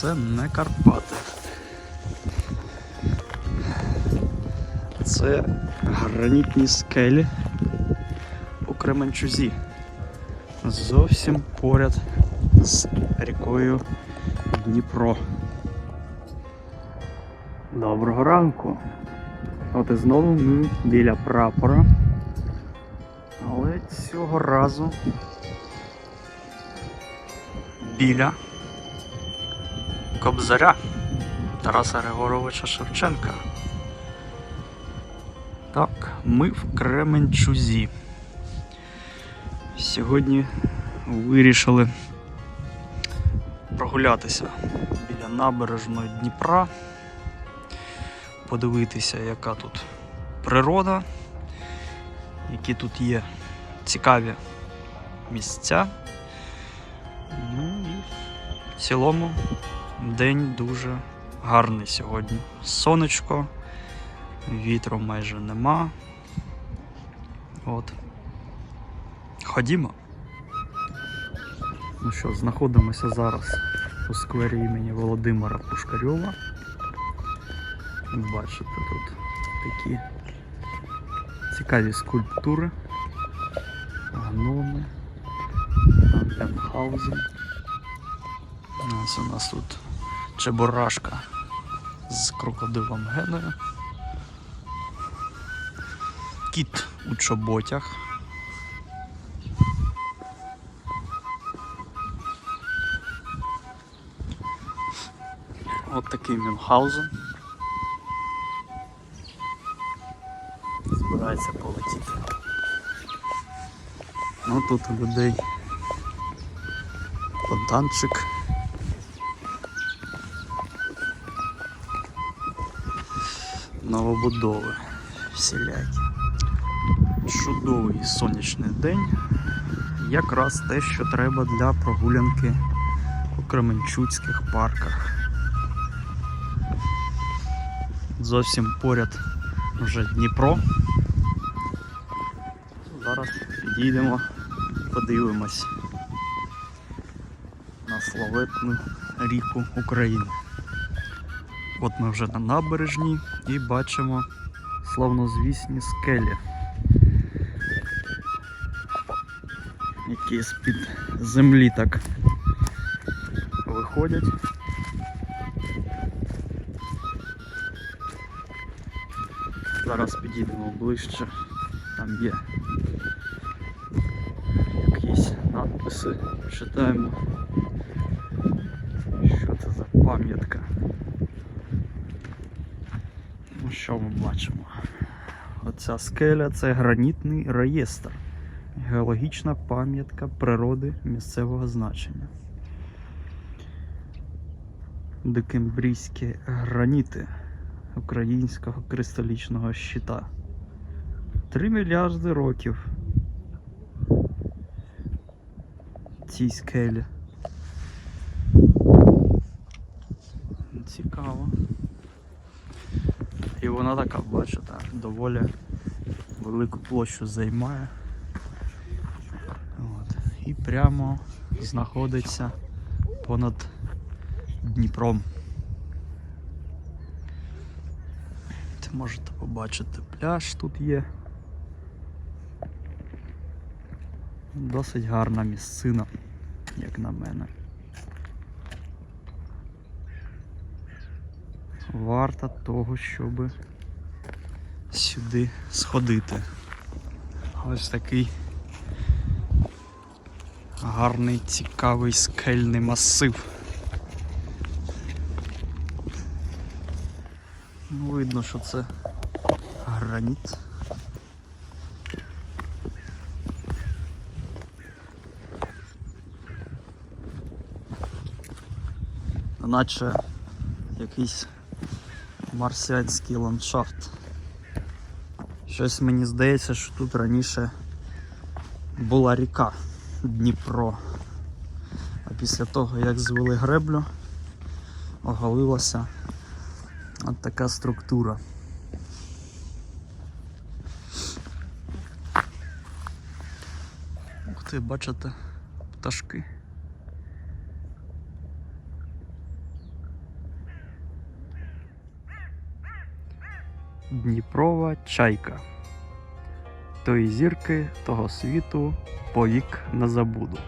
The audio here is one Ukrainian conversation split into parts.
це не Карпати. Це гранітні скелі у Кременчузі. Зовсім поряд з рікою Дніпро. Доброго ранку. От і знову ми біля прапора. Але цього разу біля Кобзаря Тараса Григоровича Шевченка. Так, ми в Кременчузі. Сьогодні вирішили прогулятися біля набережної Дніпра, подивитися, яка тут природа, які тут є цікаві місця. Ну і в цілому день дуже гарний сьогодні. Сонечко, вітру майже нема. От. Ходімо. Ну що, знаходимося зараз у сквері імені Володимира Пушкарьова. Бачите, тут такі цікаві скульптури, гноми, Антенхаузен. Ось у нас тут чебурашка з крокодилом Геною. Кіт у чоботях. От такий Мюнхгаузен. Збирається полетіти. Ну тут у людей фонтанчик. Новобудови всілякі. Чудовий сонячний день. Якраз те, що треба для прогулянки у Кременчуцьких парках. Зовсім поряд вже Дніпро. Зараз підійдемо, подивимось на славетну ріку України. От ми вже на набережній і бачимо славнозвісні скелі, які з-під землі так виходять. Зараз підійдемо ближче, там є якісь надписи, читаємо, що це за пам'ятка. Ну, що ми бачимо? Оця скеля це гранітний реєстр. Геологічна пам'ятка природи місцевого значення. Декембрійські граніти українського кристалічного щита. 3 мільярди років. Цій скелі. Цікаво. І вона така, бачите, доволі велику площу займає. От. І прямо знаходиться понад Дніпром. Ти можете побачити пляж тут є. Досить гарна місцина, як на мене. Варта того, щоб сюди сходити. Ось такий гарний, цікавий скельний масив. Ну, видно, що це граніт. Наче якийсь марсіанський ландшафт. Щось мені здається, що тут раніше була ріка Дніпро. А після того, як звели греблю, оголилася от така структура. Ух ти, бачите, пташки. Дніпрова чайка. Тої зірки, того світу повік не забуду.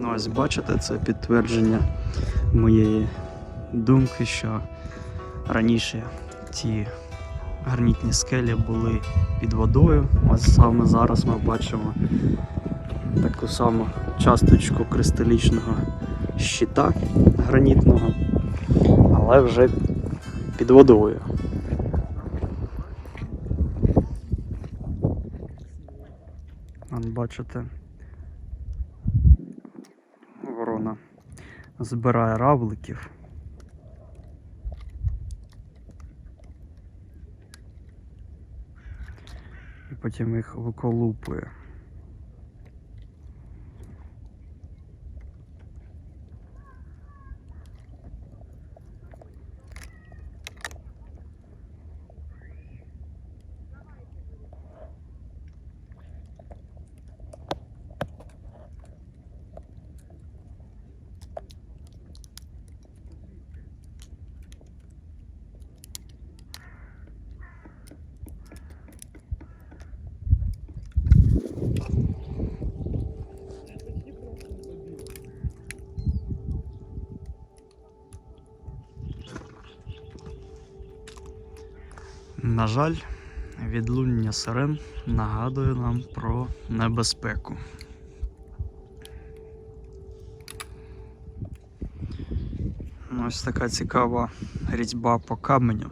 Ну, ось бачите, це підтвердження моєї думки, що раніше ті гранітні скелі були під водою. Ось саме зараз ми бачимо таку саму часточку кристалічного щита гранітного, але вже під водою. Бачите, збирає равликів. І потім їх виколупує. На жаль, відлуння сирен нагадує нам про небезпеку. Ось така цікава різьба по каменю.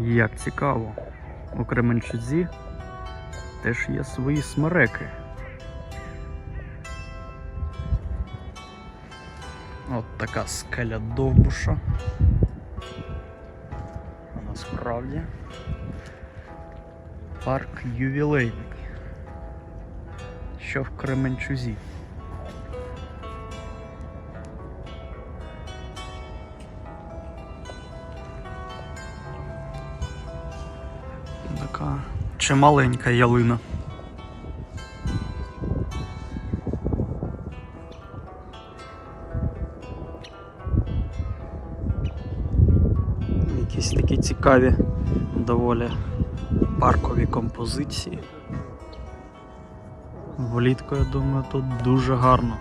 Як цікаво, у Кременчузі теж є свої смереки. От така скеля довбуша. Насправді парк ювілейний. Що в Кременчузі. Така чималенька ялина. Якісь такі цікаві, доволі паркові композиції. Влітку, я думаю, тут дуже гарно.